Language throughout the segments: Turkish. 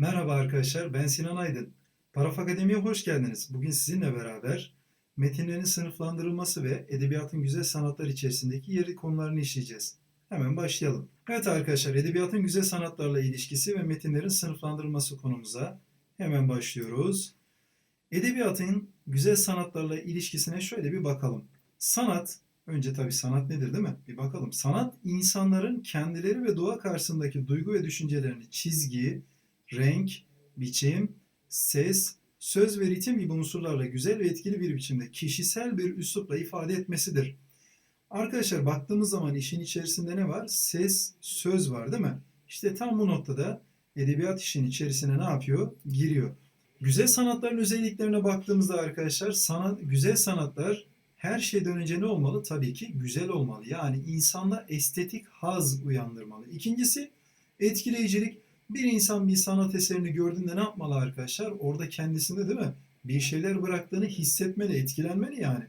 Merhaba arkadaşlar, ben Sinan Aydın. Paraf Akademi'ye hoş geldiniz. Bugün sizinle beraber metinlerin sınıflandırılması ve edebiyatın güzel sanatlar içerisindeki yeri konularını işleyeceğiz. Hemen başlayalım. Evet arkadaşlar, edebiyatın güzel sanatlarla ilişkisi ve metinlerin sınıflandırılması konumuza hemen başlıyoruz. Edebiyatın güzel sanatlarla ilişkisine şöyle bir bakalım. Sanat, önce tabii sanat nedir değil mi? Bir bakalım. Sanat, insanların kendileri ve doğa karşısındaki duygu ve düşüncelerini çizgi, renk, biçim, ses, söz ve ritim gibi unsurlarla güzel ve etkili bir biçimde kişisel bir üslupla ifade etmesidir. Arkadaşlar baktığımız zaman işin içerisinde ne var? Ses, söz var değil mi? İşte tam bu noktada edebiyat işin içerisine ne yapıyor? Giriyor. Güzel sanatların özelliklerine baktığımızda arkadaşlar sanat, güzel sanatlar her şeyden önce ne olmalı? Tabii ki güzel olmalı. Yani insanda estetik haz uyandırmalı. İkincisi etkileyicilik. Bir insan bir sanat eserini gördüğünde ne yapmalı arkadaşlar? Orada kendisinde değil mi? Bir şeyler bıraktığını hissetmeli, etkilenmeli yani.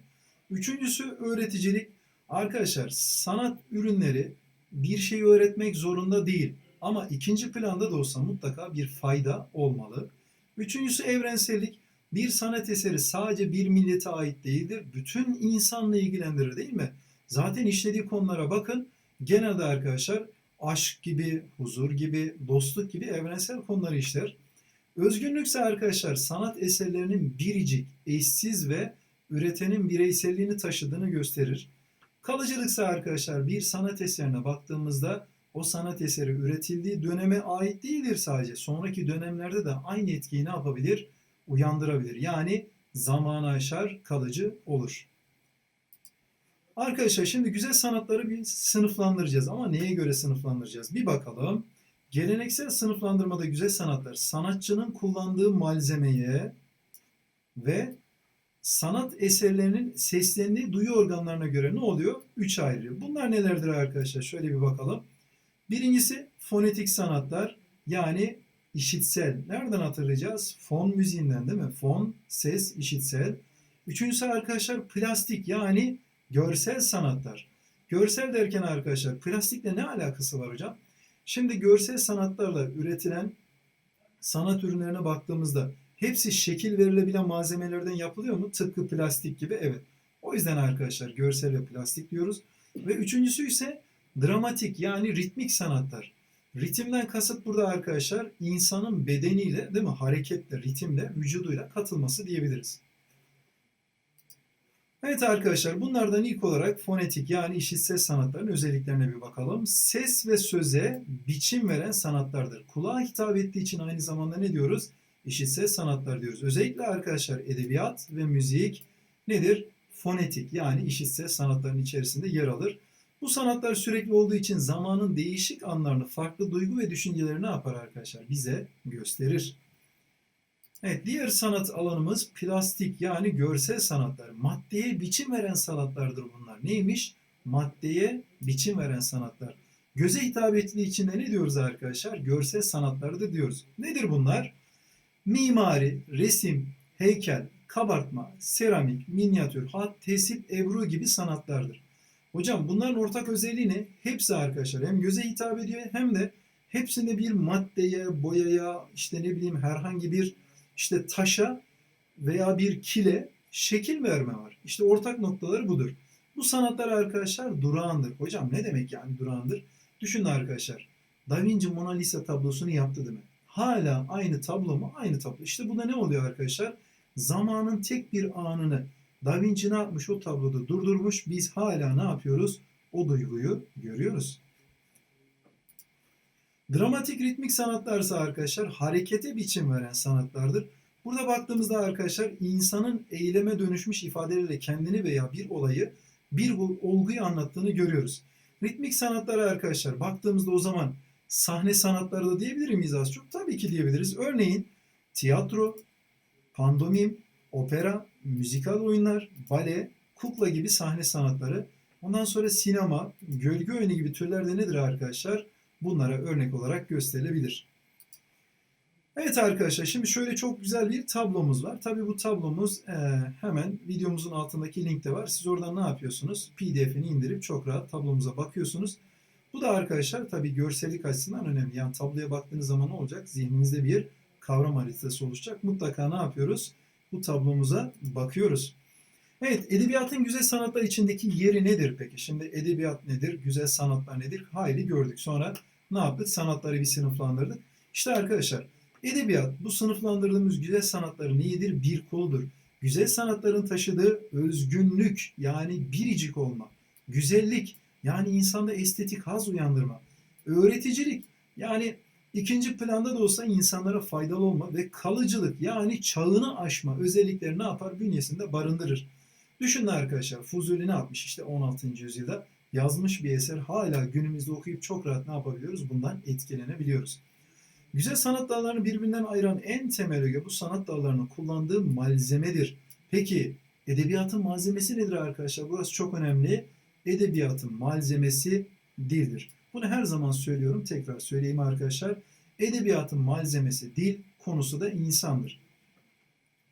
Üçüncüsü öğreticilik. Arkadaşlar sanat ürünleri bir şeyi öğretmek zorunda değil. Ama ikinci planda da olsa mutlaka bir fayda olmalı. Üçüncüsü evrensellik. Bir sanat eseri sadece bir millete ait değildir. Bütün insanla ilgilendirir değil mi? Zaten işlediği konulara bakın. Genelde arkadaşlar aşk gibi, huzur gibi, dostluk gibi evrensel konuları işler. Özgünlükse arkadaşlar sanat eserlerinin biricik, eşsiz ve üretenin bireyselliğini taşıdığını gösterir. Kalıcılıksa arkadaşlar bir sanat eserine baktığımızda o sanat eseri üretildiği döneme ait değildir sadece. Sonraki dönemlerde de aynı etkiyi ne yapabilir? Uyandırabilir. Yani zamanı aşar, kalıcı olur. Arkadaşlar şimdi güzel sanatları bir sınıflandıracağız ama neye göre sınıflandıracağız? Bir bakalım. Geleneksel sınıflandırmada güzel sanatlar sanatçının kullandığı malzemeye ve sanat eserlerinin seslendiği duyu organlarına göre ne oluyor? Üç ayrılıyor. Bunlar nelerdir arkadaşlar? Şöyle bir bakalım. Birincisi fonetik sanatlar yani işitsel. Nereden hatırlayacağız? Fon müziğinden değil mi? Fon, ses, işitsel. Üçüncüsü arkadaşlar plastik yani görsel sanatlar. Görsel derken arkadaşlar plastikle ne alakası var hocam? Şimdi görsel sanatlarla üretilen sanat ürünlerine baktığımızda hepsi şekil verilebilen malzemelerden yapılıyor mu? Tıpkı plastik gibi evet. O yüzden arkadaşlar görsel ve plastik diyoruz. Ve üçüncüsü ise dramatik yani ritmik sanatlar. Ritimden kasıt burada arkadaşlar insanın bedeniyle değil mi hareketle, ritimle, vücuduyla katılması diyebiliriz. Evet arkadaşlar bunlardan ilk olarak fonetik yani işitsel sanatların özelliklerine bir bakalım. Ses ve söze biçim veren sanatlardır. Kulağa hitap ettiği için aynı zamanda ne diyoruz? İşitsel sanatlar diyoruz. Özellikle arkadaşlar edebiyat ve müzik nedir? Fonetik yani işitsel sanatların içerisinde yer alır. Bu sanatlar sürekli olduğu için zamanın değişik anlarını, farklı duygu ve düşünceleri ne yapar arkadaşlar? Bize gösterir. Evet, diğer sanat alanımız plastik yani görsel sanatlar. Maddeye biçim veren sanatlardır bunlar. Neymiş? Maddeye biçim veren sanatlar. Göze hitap ettiği için de ne diyoruz arkadaşlar? Görsel sanatlardır diyoruz. Nedir bunlar? Mimari, resim, heykel, kabartma, seramik, minyatür, hat, tesip, ebru gibi sanatlardır. Hocam bunların ortak özelliği ne? Hepsi arkadaşlar hem göze hitap ediyor hem de hepsinde bir maddeye, boyaya, işte ne bileyim herhangi bir işte taşa veya bir kile şekil verme var. İşte ortak noktaları budur. Bu sanatlar arkadaşlar durağandır. Hocam ne demek yani durağandır? Düşünün arkadaşlar. Da Vinci Mona Lisa tablosunu yaptı mi? Hala aynı tablo mu? Aynı tablo. İşte bu da ne oluyor arkadaşlar? Zamanın tek bir anını Da Vinci ne yapmış o tabloda durdurmuş. Biz hala ne yapıyoruz? O duyguyu görüyoruz. Dramatik ritmik sanatlarsa arkadaşlar harekete biçim veren sanatlardır. Burada baktığımızda arkadaşlar insanın eyleme dönüşmüş ifadeleriyle kendini veya bir olayı bir olguyu anlattığını görüyoruz. Ritmik sanatlara arkadaşlar baktığımızda o zaman sahne sanatları da diyebilir miyiz az çok? Tabii ki diyebiliriz. Örneğin tiyatro, pandomim, opera, müzikal oyunlar, bale, kukla gibi sahne sanatları. Ondan sonra sinema, gölge oyunu gibi türlerde nedir arkadaşlar? Bunlara örnek olarak gösterilebilir. Evet arkadaşlar şimdi şöyle çok güzel bir tablomuz var. Tabii bu tablomuz e, hemen videomuzun altındaki linkte var. Siz oradan ne yapıyorsunuz? PDF'ini indirip çok rahat tablomuza bakıyorsunuz. Bu da arkadaşlar tabii görsellik açısından önemli. Yani tabloya baktığınız zaman ne olacak? Zihninizde bir kavram haritası oluşacak. Mutlaka ne yapıyoruz? Bu tablomuza bakıyoruz. Evet, edebiyatın güzel sanatlar içindeki yeri nedir peki? Şimdi edebiyat nedir, güzel sanatlar nedir? Hayli gördük. Sonra ne yaptık? Sanatları bir sınıflandırdık. İşte arkadaşlar, edebiyat bu sınıflandırdığımız güzel sanatların neyidir? Bir koludur. Güzel sanatların taşıdığı özgünlük yani biricik olma, güzellik yani insanda estetik haz uyandırma, öğreticilik yani ikinci planda da olsa insanlara faydalı olma ve kalıcılık yani çağını aşma özellikleri ne yapar? Bünyesinde barındırır. Düşünün arkadaşlar Fuzuli ne yapmış işte 16. yüzyılda yazmış bir eser hala günümüzde okuyup çok rahat ne yapabiliyoruz? Bundan etkilenebiliyoruz. Güzel sanat dallarını birbirinden ayıran en temel öge bu sanat dallarının kullandığı malzemedir. Peki edebiyatın malzemesi nedir arkadaşlar? Burası çok önemli. Edebiyatın malzemesi dildir. Bunu her zaman söylüyorum. Tekrar söyleyeyim arkadaşlar. Edebiyatın malzemesi dil, konusu da insandır.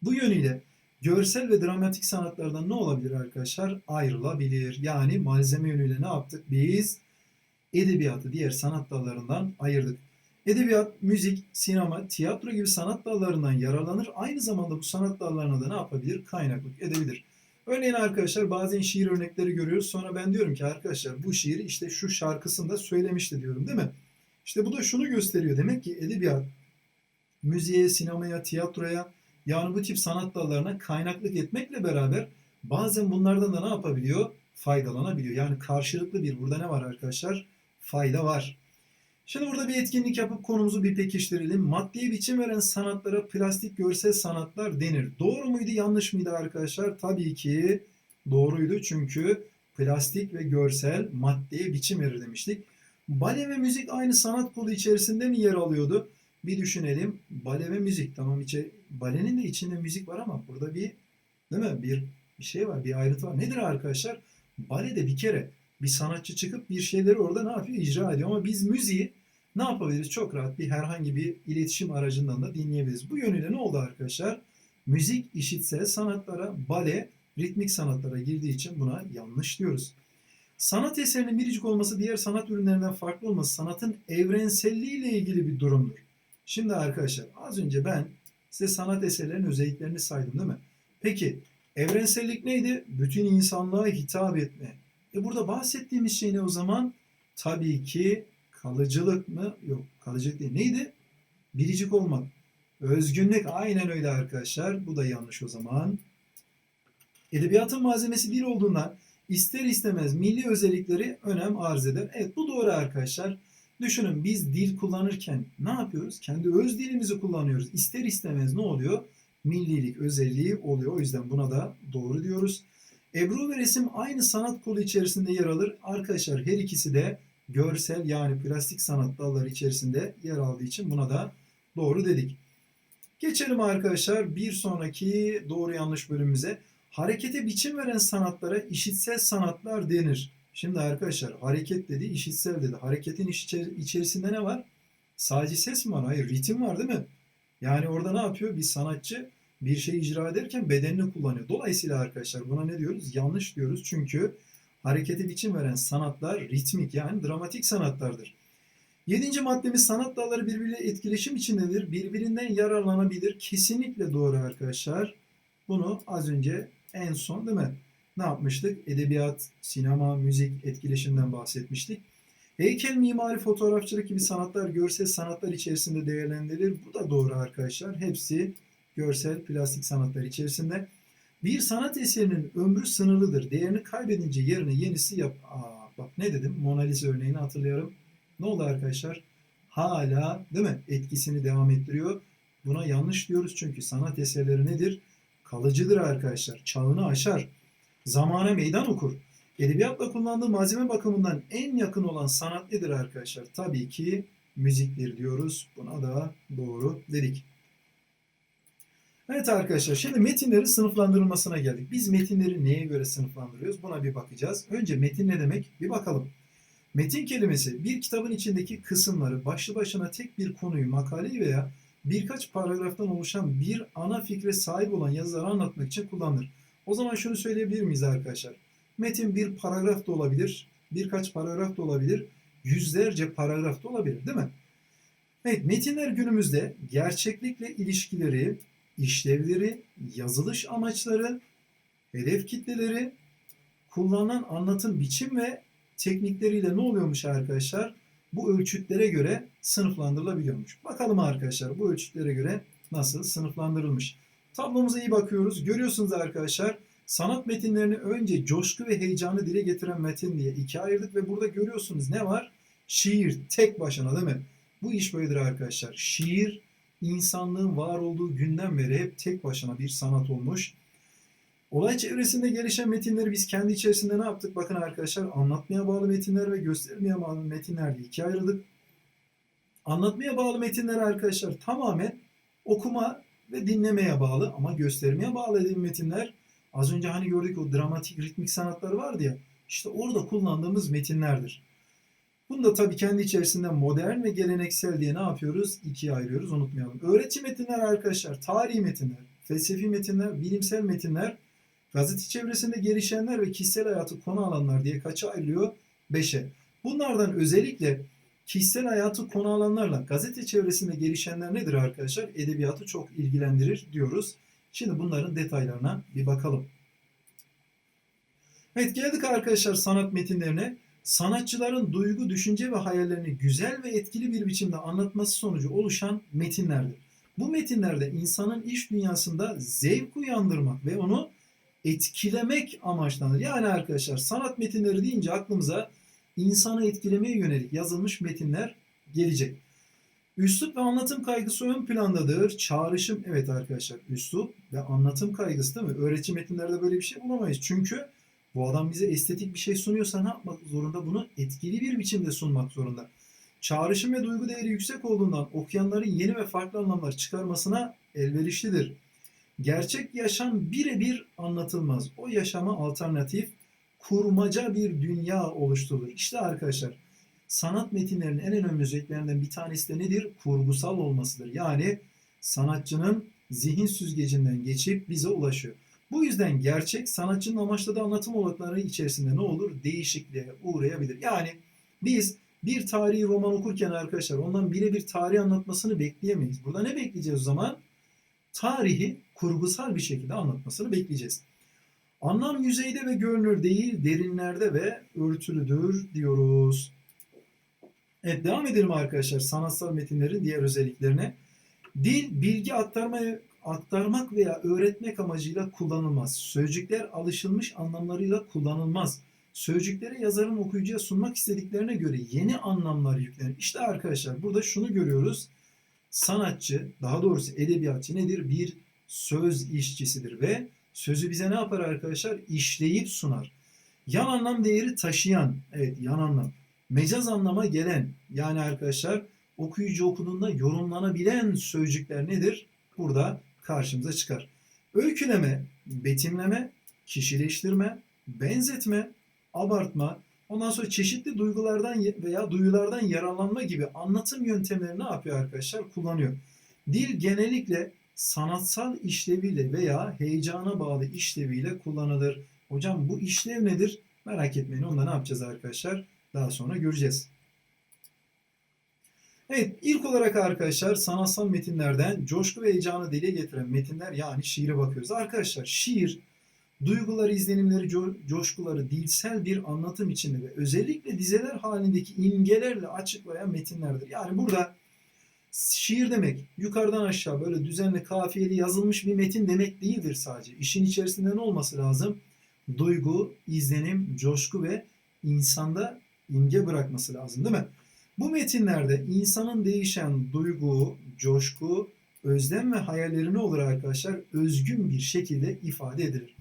Bu yönüyle görsel ve dramatik sanatlardan ne olabilir arkadaşlar? Ayrılabilir. Yani malzeme yönüyle ne yaptık? Biz edebiyatı diğer sanat dallarından ayırdık. Edebiyat, müzik, sinema, tiyatro gibi sanat dallarından yararlanır. Aynı zamanda bu sanat dallarına da ne yapabilir? Kaynaklık edebilir. Örneğin arkadaşlar bazen şiir örnekleri görüyoruz. Sonra ben diyorum ki arkadaşlar bu şiiri işte şu şarkısında söylemişti diyorum değil mi? İşte bu da şunu gösteriyor. Demek ki edebiyat, müziğe, sinemaya, tiyatroya yani bu tip sanat dallarına kaynaklık etmekle beraber bazen bunlardan da ne yapabiliyor? Faydalanabiliyor. Yani karşılıklı bir burada ne var arkadaşlar? Fayda var. Şimdi burada bir etkinlik yapıp konumuzu bir pekiştirelim. Maddeye biçim veren sanatlara plastik görsel sanatlar denir. Doğru muydu yanlış mıydı arkadaşlar? Tabii ki doğruydu çünkü plastik ve görsel maddeye biçim verir demiştik. Bale ve müzik aynı sanat kolu içerisinde mi yer alıyordu? Bir düşünelim. Bale ve müzik tamam içe balenin de içinde müzik var ama burada bir değil mi? Bir bir şey var, bir ayrıntı var. Nedir arkadaşlar? Balede bir kere bir sanatçı çıkıp bir şeyleri orada ne yapıyor? icra ediyor. Ama biz müziği ne yapabiliriz? Çok rahat bir herhangi bir iletişim aracından da dinleyebiliriz. Bu yönüyle ne oldu arkadaşlar? Müzik işitsel sanatlara, bale ritmik sanatlara girdiği için buna yanlış diyoruz. Sanat eserinin biricik olması diğer sanat ürünlerinden farklı olması sanatın evrenselliği ile ilgili bir durumdur. Şimdi arkadaşlar az önce ben size sanat eserlerinin özelliklerini saydım değil mi? Peki evrensellik neydi? Bütün insanlığa hitap etme. E burada bahsettiğimiz şey ne o zaman? Tabii ki kalıcılık mı? Yok kalıcılık değil. Neydi? Biricik olmak. Özgünlük aynen öyle arkadaşlar. Bu da yanlış o zaman. Edebiyatın malzemesi dil olduğundan ister istemez milli özellikleri önem arz eder. Evet bu doğru arkadaşlar. Düşünün biz dil kullanırken ne yapıyoruz? Kendi öz dilimizi kullanıyoruz. İster istemez ne oluyor? Millilik özelliği oluyor. O yüzden buna da doğru diyoruz. Ebru ve resim aynı sanat kolu içerisinde yer alır. Arkadaşlar her ikisi de görsel yani plastik sanat dalları içerisinde yer aldığı için buna da doğru dedik. Geçelim arkadaşlar bir sonraki doğru yanlış bölümümüze. Harekete biçim veren sanatlara işitsel sanatlar denir. Şimdi arkadaşlar hareket dedi, işitsel dedi. Hareketin içerisinde ne var? Sadece ses mi var? Hayır, ritim var değil mi? Yani orada ne yapıyor? Bir sanatçı bir şey icra ederken bedenini kullanıyor. Dolayısıyla arkadaşlar buna ne diyoruz? Yanlış diyoruz. Çünkü harekete biçim veren sanatlar ritmik yani dramatik sanatlardır. Yedinci maddemiz sanat dalları birbiriyle etkileşim içindedir. Birbirinden yararlanabilir. Kesinlikle doğru arkadaşlar. Bunu az önce en son değil mi? Ne yapmıştık? Edebiyat, sinema, müzik etkileşimden bahsetmiştik. Heykel, mimari, fotoğrafçılık gibi sanatlar görsel sanatlar içerisinde değerlendirilir. Bu da doğru arkadaşlar. Hepsi görsel plastik sanatlar içerisinde. Bir sanat eserinin ömrü sınırlıdır. Değerini kaybedince yerine yenisi yap. Aa, bak ne dedim? Mona Lisa örneğini hatırlıyorum. Ne oldu arkadaşlar? Hala değil mi? Etkisini devam ettiriyor. Buna yanlış diyoruz çünkü sanat eserleri nedir? Kalıcıdır arkadaşlar. Çağını aşar. Zamana meydan okur. Edebiyatla kullandığı malzeme bakımından en yakın olan sanat nedir arkadaşlar? Tabii ki müziktir diyoruz. Buna da doğru dedik. Evet arkadaşlar şimdi metinlerin sınıflandırılmasına geldik. Biz metinleri neye göre sınıflandırıyoruz? Buna bir bakacağız. Önce metin ne demek? Bir bakalım. Metin kelimesi bir kitabın içindeki kısımları başlı başına tek bir konuyu, makaleyi veya birkaç paragraftan oluşan bir ana fikre sahip olan yazıları anlatmak için kullanılır. O zaman şunu söyleyebilir miyiz arkadaşlar? Metin bir paragraf da olabilir, birkaç paragraf da olabilir, yüzlerce paragraf da olabilir değil mi? Evet, metinler günümüzde gerçeklikle ilişkileri, işlevleri, yazılış amaçları, hedef kitleleri, kullanılan anlatım biçim ve teknikleriyle ne oluyormuş arkadaşlar? Bu ölçütlere göre sınıflandırılabiliyormuş. Bakalım arkadaşlar bu ölçütlere göre nasıl sınıflandırılmış. Tablomuza iyi bakıyoruz. Görüyorsunuz arkadaşlar sanat metinlerini önce coşku ve heyecanı dile getiren metin diye ikiye ayırdık ve burada görüyorsunuz ne var? Şiir tek başına değil mi? Bu iş böyledir arkadaşlar. Şiir insanlığın var olduğu günden beri hep tek başına bir sanat olmuş. Olay çevresinde gelişen metinleri biz kendi içerisinde ne yaptık? Bakın arkadaşlar anlatmaya bağlı metinler ve göstermeye bağlı metinler diye ikiye ayırdık. Anlatmaya bağlı metinler arkadaşlar tamamen okuma ve dinlemeye bağlı ama göstermeye bağlı dediğim metinler az önce hani gördük o dramatik ritmik sanatları vardı ya işte orada kullandığımız metinlerdir. Bunu da tabii kendi içerisinde modern ve geleneksel diye ne yapıyoruz? İkiye ayırıyoruz unutmayalım. Öğretici metinler arkadaşlar, tarihi metinler, felsefi metinler, bilimsel metinler, gazete çevresinde gelişenler ve kişisel hayatı konu alanlar diye kaça ayrılıyor? Beşe. Bunlardan özellikle kişisel hayatı konu alanlarla gazete çevresinde gelişenler nedir arkadaşlar? Edebiyatı çok ilgilendirir diyoruz. Şimdi bunların detaylarına bir bakalım. Evet geldik arkadaşlar sanat metinlerine. Sanatçıların duygu, düşünce ve hayallerini güzel ve etkili bir biçimde anlatması sonucu oluşan metinlerdir. Bu metinlerde insanın iş dünyasında zevk uyandırmak ve onu etkilemek amaçlanır. Yani arkadaşlar sanat metinleri deyince aklımıza insanı etkilemeye yönelik yazılmış metinler gelecek. Üslup ve anlatım kaygısı ön plandadır. Çağrışım, evet arkadaşlar üslup ve anlatım kaygısı değil mi? Öğretici metinlerde böyle bir şey bulamayız. Çünkü bu adam bize estetik bir şey sunuyorsa ne yapmak zorunda? Bunu etkili bir biçimde sunmak zorunda. Çağrışım ve duygu değeri yüksek olduğundan okuyanların yeni ve farklı anlamlar çıkarmasına elverişlidir. Gerçek yaşam birebir anlatılmaz. O yaşama alternatif, kurmaca bir dünya oluşturulur. İşte arkadaşlar sanat metinlerinin en önemli özelliklerinden bir tanesi de nedir? Kurgusal olmasıdır. Yani sanatçının zihin süzgecinden geçip bize ulaşıyor. Bu yüzden gerçek sanatçının amaçladığı anlatım olanakları içerisinde ne olur? Değişikliğe uğrayabilir. Yani biz bir tarihi roman okurken arkadaşlar ondan birebir tarih anlatmasını bekleyemeyiz. Burada ne bekleyeceğiz o zaman? Tarihi kurgusal bir şekilde anlatmasını bekleyeceğiz. Anlam yüzeyde ve görünür değil, derinlerde ve örtülüdür diyoruz. Evet devam edelim arkadaşlar sanatsal metinlerin diğer özelliklerine. Dil, bilgi aktarmaya aktarmak veya öğretmek amacıyla kullanılmaz. Sözcükler alışılmış anlamlarıyla kullanılmaz. Sözcüklere yazarın okuyucuya sunmak istediklerine göre yeni anlamlar yüklenir. İşte arkadaşlar burada şunu görüyoruz. Sanatçı, daha doğrusu edebiyatçı nedir? Bir söz işçisidir ve sözü bize ne yapar arkadaşlar? İşleyip sunar. Yan anlam değeri taşıyan, evet yan anlam. Mecaz anlama gelen, yani arkadaşlar okuyucu okuduğunda yorumlanabilen sözcükler nedir? Burada karşımıza çıkar. Öyküleme, betimleme, kişileştirme, benzetme, abartma, ondan sonra çeşitli duygulardan veya duyulardan yararlanma gibi anlatım yöntemleri ne yapıyor arkadaşlar? Kullanıyor. Dil genellikle sanatsal işleviyle veya heyecana bağlı işleviyle kullanılır. Hocam bu işlev nedir? Merak etmeyin. Onda ne yapacağız arkadaşlar? Daha sonra göreceğiz. Evet ilk olarak arkadaşlar sanatsal metinlerden coşku ve heyecanı dile getiren metinler yani şiire bakıyoruz. Arkadaşlar şiir duyguları, izlenimleri, co coşkuları dilsel bir anlatım içinde ve özellikle dizeler halindeki imgelerle açıklayan metinlerdir. Yani burada şiir demek yukarıdan aşağı böyle düzenli kafiyeli yazılmış bir metin demek değildir sadece. İşin içerisinde ne olması lazım? Duygu, izlenim, coşku ve insanda imge bırakması lazım değil mi? Bu metinlerde insanın değişen duygu, coşku, özlem ve hayallerini olur arkadaşlar özgün bir şekilde ifade edilir.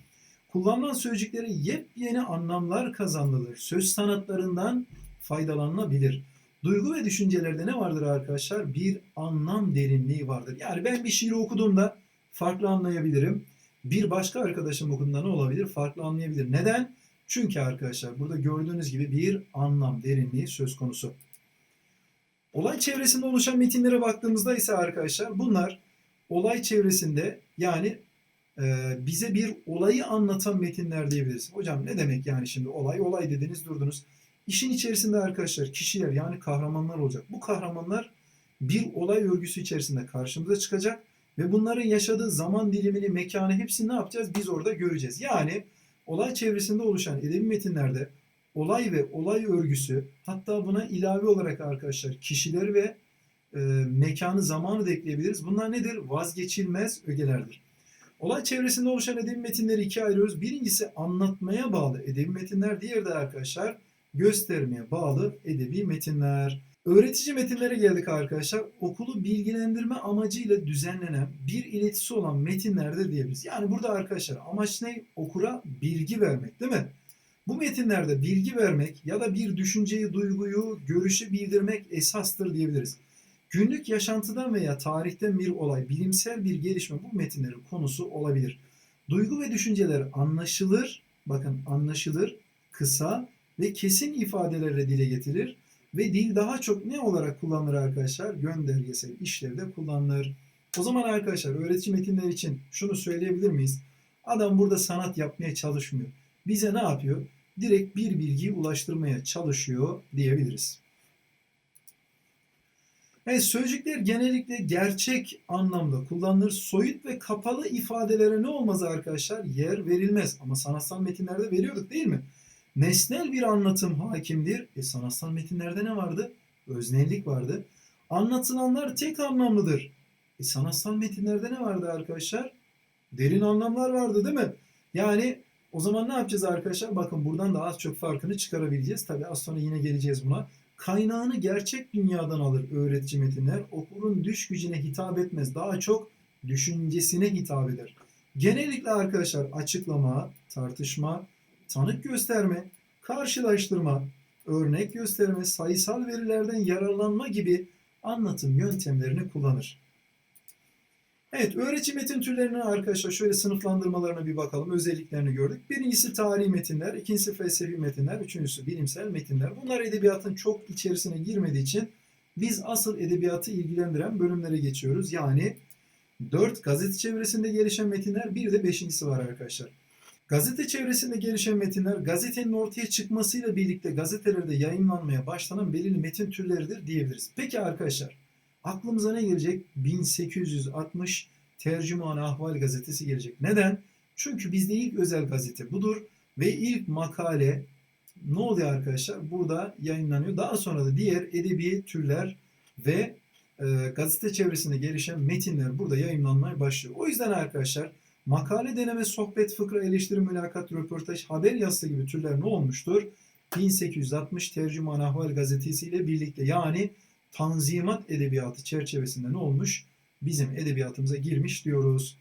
Kullanılan sözcüklere yepyeni anlamlar kazandırılır. Söz sanatlarından faydalanılabilir. Duygu ve düşüncelerde ne vardır arkadaşlar? Bir anlam derinliği vardır. Yani ben bir şiiri okuduğumda farklı anlayabilirim. Bir başka arkadaşım okuduğunda ne olabilir? Farklı anlayabilir. Neden? Çünkü arkadaşlar burada gördüğünüz gibi bir anlam derinliği söz konusu. Olay çevresinde oluşan metinlere baktığımızda ise arkadaşlar bunlar olay çevresinde yani e, bize bir olayı anlatan metinler diyebiliriz. Hocam ne demek yani şimdi olay? Olay dediniz durdunuz. İşin içerisinde arkadaşlar kişiler yani kahramanlar olacak. Bu kahramanlar bir olay örgüsü içerisinde karşımıza çıkacak ve bunların yaşadığı zaman dilimini, mekanı hepsini ne yapacağız? Biz orada göreceğiz. Yani olay çevresinde oluşan edebi metinlerde olay ve olay örgüsü hatta buna ilave olarak arkadaşlar kişileri ve e, mekanı, zamanı da ekleyebiliriz. Bunlar nedir? Vazgeçilmez ögelerdir. Olay çevresinde oluşan edebi metinleri ikiye ayırıyoruz. Birincisi anlatmaya bağlı edebi metinler, diğeri de arkadaşlar göstermeye bağlı edebi metinler. Öğretici metinlere geldik arkadaşlar. Okulu bilgilendirme amacıyla düzenlenen bir iletisi olan metinlerdir diyebiliriz. Yani burada arkadaşlar amaç ne? Okura bilgi vermek değil mi? Bu metinlerde bilgi vermek ya da bir düşünceyi, duyguyu, görüşü bildirmek esastır diyebiliriz. Günlük yaşantıdan veya tarihten bir olay, bilimsel bir gelişme bu metinlerin konusu olabilir. Duygu ve düşünceler anlaşılır, bakın anlaşılır, kısa ve kesin ifadelerle dile getirilir ve dil daha çok ne olarak kullanılır arkadaşlar? Göndergesel işlevde kullanılır. O zaman arkadaşlar öğretici metinler için şunu söyleyebilir miyiz? Adam burada sanat yapmaya çalışmıyor. Bize ne yapıyor? Direkt bir bilgiyi ulaştırmaya çalışıyor diyebiliriz. Evet, sözcükler genellikle gerçek anlamda kullanılır. Soyut ve kapalı ifadelere ne olmaz arkadaşlar? Yer verilmez. Ama sanatsal metinlerde veriyorduk değil mi? Nesnel bir anlatım hakimdir. E sanatsal metinlerde ne vardı? Öznellik vardı. Anlatılanlar tek anlamlıdır. E sanatsal metinlerde ne vardı arkadaşlar? Derin anlamlar vardı değil mi? Yani o zaman ne yapacağız arkadaşlar? Bakın buradan da az çok farkını çıkarabileceğiz. Tabi az sonra yine geleceğiz buna. Kaynağını gerçek dünyadan alır öğretici metinler. Okurun düş gücüne hitap etmez. Daha çok düşüncesine hitap eder. Genellikle arkadaşlar açıklama, tartışma, tanık gösterme, karşılaştırma, örnek gösterme, sayısal verilerden yararlanma gibi anlatım yöntemlerini kullanır. Evet, öğretici metin türlerine arkadaşlar şöyle sınıflandırmalarına bir bakalım. Özelliklerini gördük. Birincisi tarihi metinler, ikincisi felsefi metinler, üçüncüsü bilimsel metinler. Bunlar edebiyatın çok içerisine girmediği için biz asıl edebiyatı ilgilendiren bölümlere geçiyoruz. Yani 4 gazete çevresinde gelişen metinler, bir de beşincisi var arkadaşlar. Gazete çevresinde gelişen metinler gazetenin ortaya çıkmasıyla birlikte gazetelerde yayınlanmaya başlanan belirli metin türleridir diyebiliriz. Peki arkadaşlar aklımıza ne gelecek? 1860 Tercüman Ahval gazetesi gelecek. Neden? Çünkü bizde ilk özel gazete budur ve ilk makale ne oluyor arkadaşlar? Burada yayınlanıyor. Daha sonra da diğer edebi türler ve e, gazete çevresinde gelişen metinler burada yayınlanmaya başlıyor. O yüzden arkadaşlar makale deneme, sohbet, fıkra, eleştiri, mülakat, röportaj, haber yazısı gibi türler ne olmuştur? 1860 Tercüman Ahval gazetesiyle birlikte yani Tanzimat edebiyatı çerçevesinde ne olmuş? Bizim edebiyatımıza girmiş diyoruz.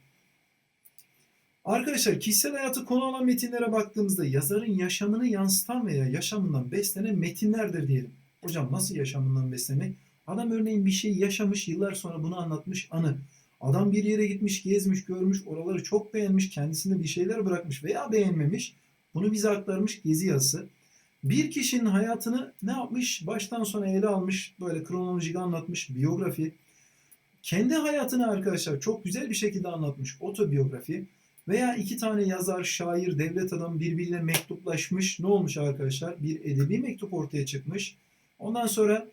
Arkadaşlar kişisel hayatı konu alan metinlere baktığımızda yazarın yaşamını yansıtan veya yaşamından beslenen metinlerdir diyelim. Hocam nasıl yaşamından beslemek? Adam örneğin bir şey yaşamış, yıllar sonra bunu anlatmış anı. Adam bir yere gitmiş, gezmiş, görmüş, oraları çok beğenmiş, kendisinde bir şeyler bırakmış veya beğenmemiş. Bunu bize aktarmış gezi yazısı. Bir kişinin hayatını ne yapmış? Baştan sona ele almış, böyle kronolojik anlatmış, biyografi. Kendi hayatını arkadaşlar çok güzel bir şekilde anlatmış, otobiyografi. Veya iki tane yazar, şair, devlet adamı birbirine mektuplaşmış. Ne olmuş arkadaşlar? Bir edebi mektup ortaya çıkmış. Ondan sonra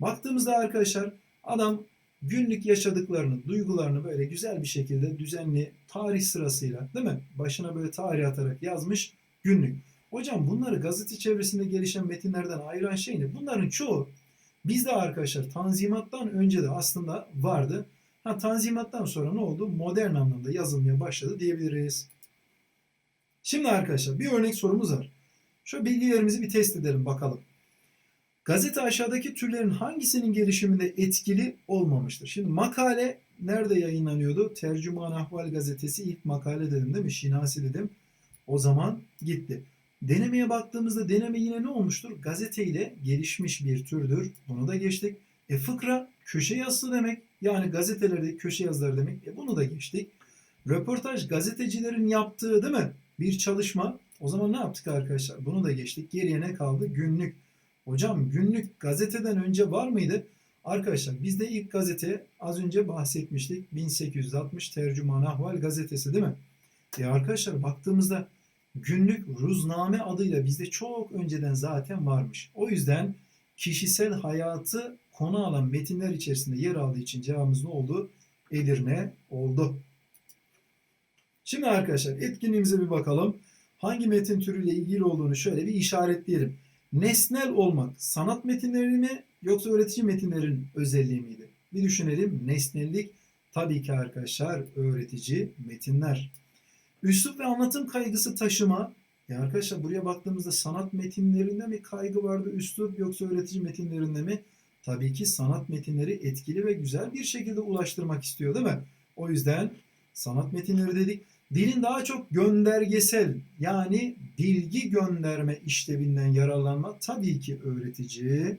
baktığımızda arkadaşlar adam günlük yaşadıklarını, duygularını böyle güzel bir şekilde düzenli tarih sırasıyla değil mi? Başına böyle tarih atarak yazmış günlük. Hocam bunları gazete çevresinde gelişen metinlerden ayıran şey ne? Bunların çoğu bizde arkadaşlar Tanzimat'tan önce de aslında vardı. Ha, tanzimattan sonra ne oldu? Modern anlamda yazılmaya başladı diyebiliriz. Şimdi arkadaşlar bir örnek sorumuz var. Şu bilgilerimizi bir test edelim bakalım. Gazete aşağıdaki türlerin hangisinin gelişiminde etkili olmamıştır? Şimdi makale nerede yayınlanıyordu? Tercüman Ahval gazetesi ilk makale dedim değil mi? Şinasi dedim. O zaman gitti. Denemeye baktığımızda deneme yine ne olmuştur? Gazete ile gelişmiş bir türdür. Bunu da geçtik. E fıkra köşe yazısı demek. Yani gazetelerde köşe yazıları demek. E bunu da geçtik. Röportaj gazetecilerin yaptığı değil mi? Bir çalışma. O zaman ne yaptık arkadaşlar? Bunu da geçtik. Geriye ne kaldı? Günlük. Hocam günlük gazeteden önce var mıydı? Arkadaşlar bizde ilk gazete az önce bahsetmiştik. 1860 Tercüman Ahval gazetesi değil mi? E arkadaşlar baktığımızda günlük ruzname adıyla bizde çok önceden zaten varmış. O yüzden kişisel hayatı konu alan metinler içerisinde yer aldığı için cevabımız ne oldu? Edirne oldu. Şimdi arkadaşlar etkinliğimize bir bakalım. Hangi metin türüyle ilgili olduğunu şöyle bir işaretleyelim. Nesnel olmak sanat metinleri mi yoksa öğretici metinlerin özelliği miydi? Bir düşünelim. Nesnellik tabii ki arkadaşlar öğretici metinler. Üslup ve anlatım kaygısı taşıma. Ya arkadaşlar buraya baktığımızda sanat metinlerinde mi kaygı vardı üslup yoksa öğretici metinlerinde mi? Tabii ki sanat metinleri etkili ve güzel bir şekilde ulaştırmak istiyor değil mi? O yüzden sanat metinleri dedik. Dilin daha çok göndergesel yani bilgi gönderme işlevinden yararlanma tabii ki öğretici.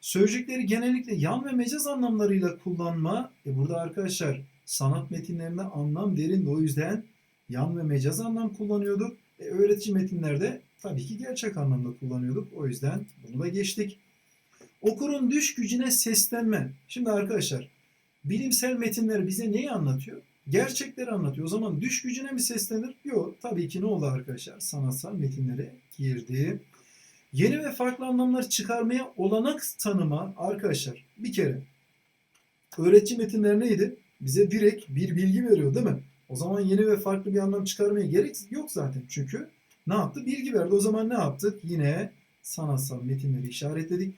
Sözcükleri genellikle yan ve mecaz anlamlarıyla kullanma. E burada arkadaşlar sanat metinlerinde anlam derin o yüzden yan ve mecaz anlam kullanıyorduk. E, öğretici metinlerde tabii ki gerçek anlamda kullanıyorduk. O yüzden bunu da geçtik. Okurun düş gücüne seslenme. Şimdi arkadaşlar bilimsel metinler bize neyi anlatıyor? Gerçekleri anlatıyor. O zaman düş gücüne mi seslenir? Yok. Tabii ki ne oldu arkadaşlar? Sanatsal metinlere girdi. Yeni ve farklı anlamlar çıkarmaya olanak tanıma arkadaşlar. Bir kere öğretici metinler neydi? Bize direkt bir bilgi veriyor değil mi? O zaman yeni ve farklı bir anlam çıkarmaya gerek yok zaten. Çünkü ne yaptı? Bilgi verdi. O zaman ne yaptık? Yine sanatsal metinleri işaretledik.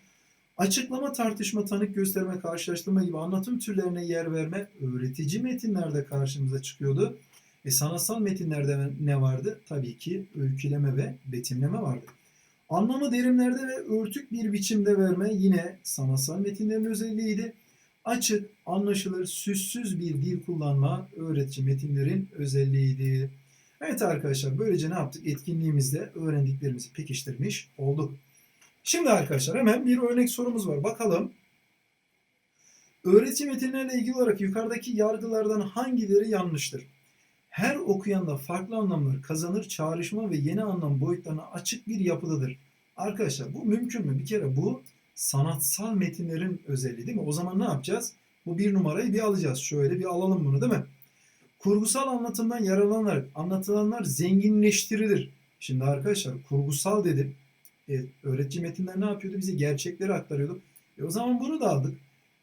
Açıklama, tartışma, tanık gösterme, karşılaştırma gibi anlatım türlerine yer verme öğretici metinlerde karşımıza çıkıyordu. E sanatsal metinlerde ne vardı? Tabii ki öyküleme ve betimleme vardı. Anlamı derinlerde ve örtük bir biçimde verme yine sanatsal metinlerin özelliğiydi. Açık, anlaşılır, süssüz bir dil kullanma öğretici metinlerin özelliğiydi. Evet arkadaşlar böylece ne yaptık? Etkinliğimizde öğrendiklerimizi pekiştirmiş olduk. Şimdi arkadaşlar hemen bir örnek sorumuz var. Bakalım. Öğretici metinlerle ilgili olarak yukarıdaki yargılardan hangileri yanlıştır? Her okuyanda farklı anlamlar kazanır, çağrışma ve yeni anlam boyutlarına açık bir yapıdadır. Arkadaşlar bu mümkün mü? Bir kere bu sanatsal metinlerin özelliği değil mi? O zaman ne yapacağız? Bu bir numarayı bir alacağız. Şöyle bir alalım bunu değil mi? Kurgusal anlatımdan yararlanarak anlatılanlar zenginleştirilir. Şimdi arkadaşlar kurgusal dedim. E, öğretici metinler ne yapıyordu? Bize gerçekleri aktarıyordu. E, o zaman bunu da aldık.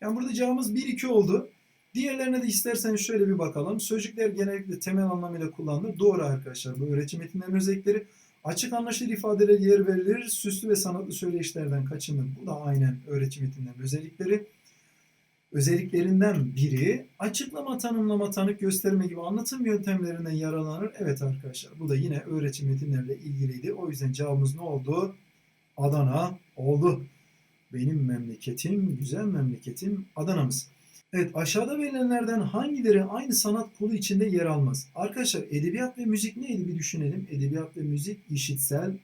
Yani burada cevabımız 1-2 oldu. Diğerlerine de isterseniz şöyle bir bakalım. Sözcükler genellikle temel anlamıyla kullanılır. Doğru arkadaşlar. Bu öğretici metinlerin özellikleri açık anlaşılır ifadelere yer verilir. Süslü ve sanatlı söyleyişlerden kaçınır. Bu da aynen öğretici metinlerin özellikleri. Özelliklerinden biri açıklama, tanımlama, tanık gösterme gibi anlatım yöntemlerinden yararlanır. Evet arkadaşlar bu da yine öğretici metinlerle ilgiliydi. O yüzden cevabımız ne oldu? Adana oldu. Benim memleketim, güzel memleketim Adana'mız. Evet aşağıda verilenlerden hangileri aynı sanat kolu içinde yer almaz? Arkadaşlar edebiyat ve müzik neydi bir düşünelim. Edebiyat ve müzik işitsel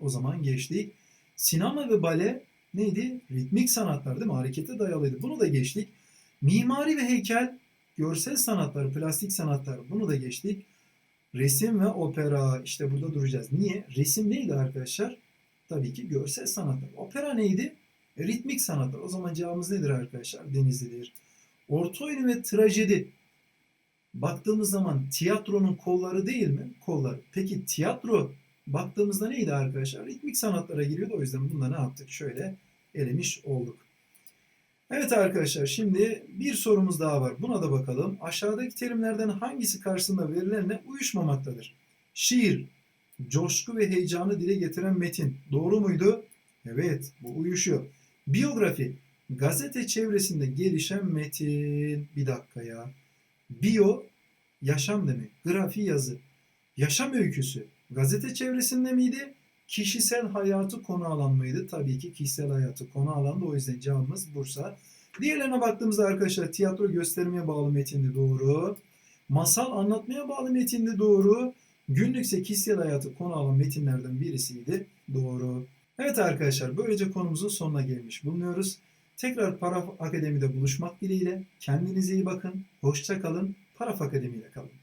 o zaman geçtik. Sinema ve bale neydi? Ritmik sanatlar değil mi? Harekete dayalıydı. Bunu da geçtik. Mimari ve heykel görsel sanatlar, plastik sanatlar bunu da geçtik. Resim ve opera işte burada duracağız. Niye? Resim neydi arkadaşlar? Tabii ki görsel sanatlar. Opera neydi? E, ritmik sanatlar. O zaman cevabımız nedir arkadaşlar? Denizli'dir. Orta oyunu ve trajedi. Baktığımız zaman tiyatronun kolları değil mi? Kolları. Peki tiyatro baktığımızda neydi arkadaşlar? Ritmik sanatlara giriyordu. O yüzden bunda ne yaptık? Şöyle elemiş olduk. Evet arkadaşlar şimdi bir sorumuz daha var. Buna da bakalım. Aşağıdaki terimlerden hangisi karşısında verilenle uyuşmamaktadır? Şiir, coşku ve heyecanı dile getiren metin. Doğru muydu? Evet, bu uyuşuyor. Biyografi, gazete çevresinde gelişen metin. Bir dakika ya. Biyo, yaşam demek. Grafi yazı. Yaşam öyküsü. Gazete çevresinde miydi? Kişisel hayatı konu alan mıydı? Tabii ki kişisel hayatı konu alandı. O yüzden cevabımız Bursa. Diğerlerine baktığımızda arkadaşlar tiyatro göstermeye bağlı metindi doğru. Masal anlatmaya bağlı metindi doğru. Günlükse kişisel hayatı konu alan metinlerden birisiydi. Doğru. Evet arkadaşlar böylece konumuzun sonuna gelmiş bulunuyoruz. Tekrar Paraf Akademi'de buluşmak dileğiyle kendinize iyi bakın. Hoşça kalın. Paraf Akademi kalın.